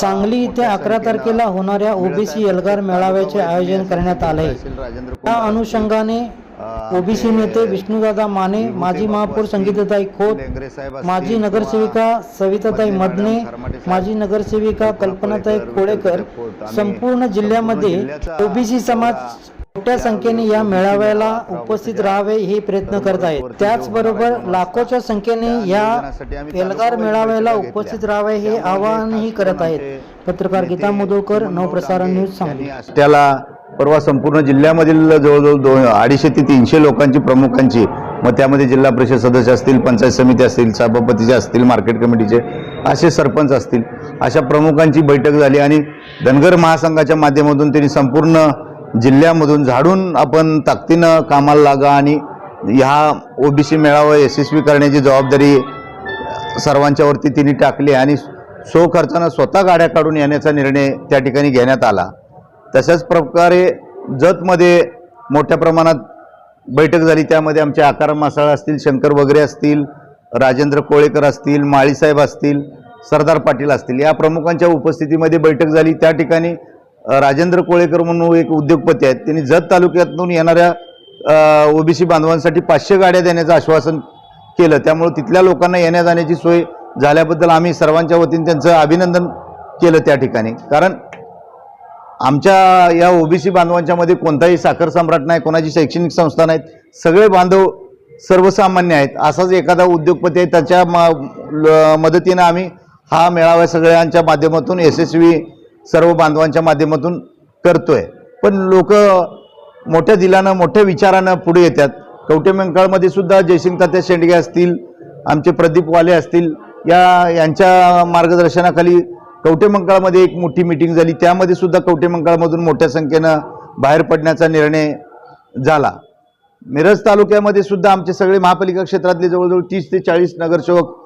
सांगली येथे अकरा तारखेला होणाऱ्या ओबीसी एल्गार मेळाव्याचे आयोजन करण्यात आले त्या अनुषंगाने ओबीसी नेते विष्णुदादा माने माजी महापौर संगीताताई खोत माजी नगरसेविका सविताताई मदने माजी नगरसेविका कल्पनाताई कोळेकर संपूर्ण जिल्ह्यामध्ये ओबीसी समाज मोठ्या संख्येने या मेळाव्याला उपस्थित राहावे हे प्रयत्न करत आहेत त्याचबरोबर लाखोच्या संख्येने या एल्गार मेळाव्याला उपस्थित राहावे हे आवाहनही करत आहेत पत्रकार गीता मुदोकर नवप्रसारण न्यूज सांगली. त्याला परवा संपूर्ण जिल्ह्यामधील जवळजवळ दोन अडीचशे ते तीनशे लोकांची प्रमुखांची मग त्यामध्ये जिल्हा परिषद सदस्य असतील पंचायत समिती असतील सभापतीचे असतील मार्केट कमिटीचे असे सरपंच असतील अशा प्रमुखांची बैठक झाली आणि धनगर महासंघाच्या माध्यमातून त्यांनी संपूर्ण जिल्ह्यामधून झाडून आपण ताकदीनं कामाला लागा आणि ह्या ओबीसी मेळावा यशस्वी करण्याची जबाबदारी सर्वांच्यावरती तिने टाकली आणि सो खर्चानं स्वतः गाड्या काढून येण्याचा निर्णय त्या ठिकाणी घेण्यात आला. तशाच प्रकारे जतमध्ये मोठ्या प्रमाणात बैठक झाली. त्यामध्ये आमचे आकार मासाळ असतील शंकर वगैरे असतील राजेंद्र कोळेकर असतील माळीसाहेब असतील सरदार पाटील असतील या प्रमुखांच्या उपस्थितीमध्ये बैठक झाली. त्या ठिकाणी राजेंद्र कोळेकर म्हणून एक उद्योगपती आहेत. त्यांनी जत तालुक्यातून येणाऱ्या ओबीसी बांधवांसाठी पाचशे गाड्या देण्याचं आश्वासन केलं. त्यामुळे तिथल्या लोकांना येण्या जाण्याची सोय झाल्याबद्दल आम्ही सर्वांच्या वतीने त्यांचं अभिनंदन केलं त्या ठिकाणी. कारण आमच्या या ओबीसी बांधवांच्या मध्ये कोणताही साखर सम्राट नाही कोणाची शैक्षणिक संस्था नाहीत. सगळे बांधव सर्वसामान्य आहेत. असाच एखादा उद्योगपती आहे. त्याच्या म- ल- मदतीनं आम्ही हा मेळावा सगळ्यांच्या माध्यमातून यशस्वी सर्व बांधवांच्या माध्यमातून करतोय. पण लोक मोठ्या दिलानं मोठ्या विचारानं पुढे येतात. कवटेमंकाळमध्ये सुद्धा जयसिंग तात्या शेंडगे असतील आमचे प्रदीपवाले असतील या यांच्या मार्गदर्शनाखाली कवटेमंकाळमध्ये एक मोठी मिटिंग झाली. त्यामध्ये सुद्धा कवटेमंकाळमधून मोठ्या संख्येनं बाहेर पडण्याचा निर्णय झाला. मिरज तालुक्यामध्ये सुद्धा आमचे सगळे महापालिका क्षेत्रातले जवळजवळ तीस ते चाळीस नगरसेवक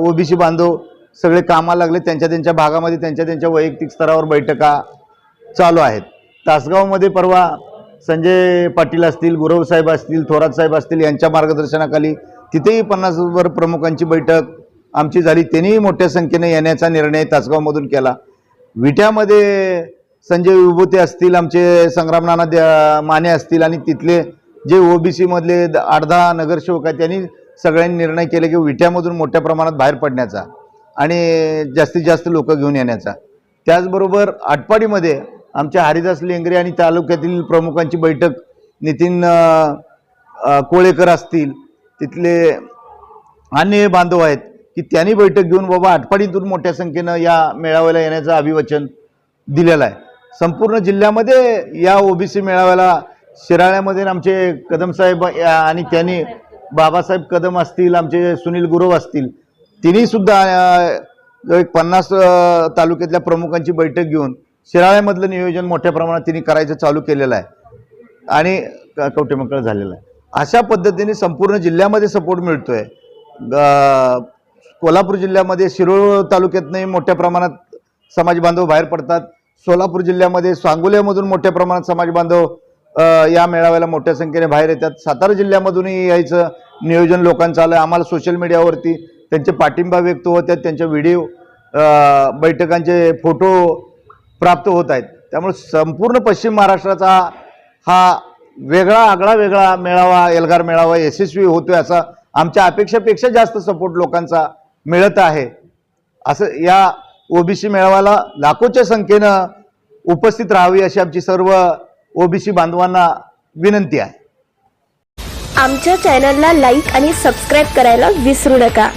ओबीसी बांधव सगळे कामाला लागले त्यांच्या त्यांच्या भागामध्ये त्यांच्या त्यांच्या वैयक्तिक स्तरावर बैठका चालू आहेत. तासगावमध्ये परवा संजय पाटील असतील गुरवसाहेब असतील थोरात साहेब असतील यांच्या मार्गदर्शनाखाली तिथेही पन्नासवर प्रमुखांची बैठक आमची झाली. त्यांनीही मोठ्या संख्येने येण्याचा निर्णय तासगावमधून केला. विट्यामध्ये संजय विभूते असतील आमचे संग्रामनाना द्या- माने असतील आणि तिथले जे ओबीसी मधले द- आठ दहा नगरसेवक आहेत त्यांनी सगळ्यांनी निर्णय केले की विट्यामधून मोठ्या प्रमाणात बाहेर पडण्याचा. आणि जास्तीत जास्त लोक घेऊन येण्याचा. त्याचबरोबर आटपाडीमध्ये आमच्या हरिदास लेंगरे आणि तालुक्यातील प्रमुखांची बैठक नितीन कोळेकर असतील तिथले अन्य बांधव आहेत की त्यांनी बैठक घेऊन बाबा आटपाडीतून मोठ्या संख्येनं या मेळाव्याला येण्याचं अभिवचन दिलेलं आहे. संपूर्ण जिल्ह्यामध्ये या ओबीसी मेळाव्याला शिराळ्यामध्ये आमचे कदमसाहेब या- आणि त्यांनी बाबासाहेब कदम असतील आमचे सुनील गुरव असतील तिन्ही सुद्धा एक पन्नास तालुक्यातल्या प्रमुखांची बैठक घेऊन शिराळ्यामधलं नियोजन मोठ्या प्रमाणात तिने करायचं चालू केलेलं आहे. आणि क- कवटेमंकळ झालेलं आहे. अशा पद्धतीने संपूर्ण जिल्ह्यामध्ये सपोर्ट मिळतोय. ग- कोल्हापूर जिल्ह्यामध्ये शिरोळ तालुक्यातनंही मोठ्या प्रमाणात समाज बांधव बाहेर पडतात. सोलापूर जिल्ह्यामध्ये सांगोल्यामधून मोठ्या प्रमाणात समाज बांधव या मेळाव्याला मोठ्या संख्येने बाहेर येतात. सातारा जिल्ह्यामधूनही यायचं नियोजन लोकांचं आलं आम्हाला सोशल मीडियावरती त्यांचे पाठिंबा व्यक्त होत आहेत त्यांच्या व्हिडिओ बैठकांचे फोटो प्राप्त होत आहेत. त्यामुळे संपूर्ण पश्चिम महाराष्ट्राचा हा वेगळा आगळा वेगळा मेळावा एल्गार मेळावा यशस्वी होतोय असा आमच्या अपेक्षेपेक्षा जास्त सपोर्ट लोकांचा मिळत आहे. असं या ओबीसी मेळाव्याला लाखोच्या संख्येनं उपस्थित राहावी अशी आमची सर्व ओबीसी बांधवांना विनंती आहे. आमच्या चॅनलला लाईक आणि सबस्क्राईब करायला विसरू नका.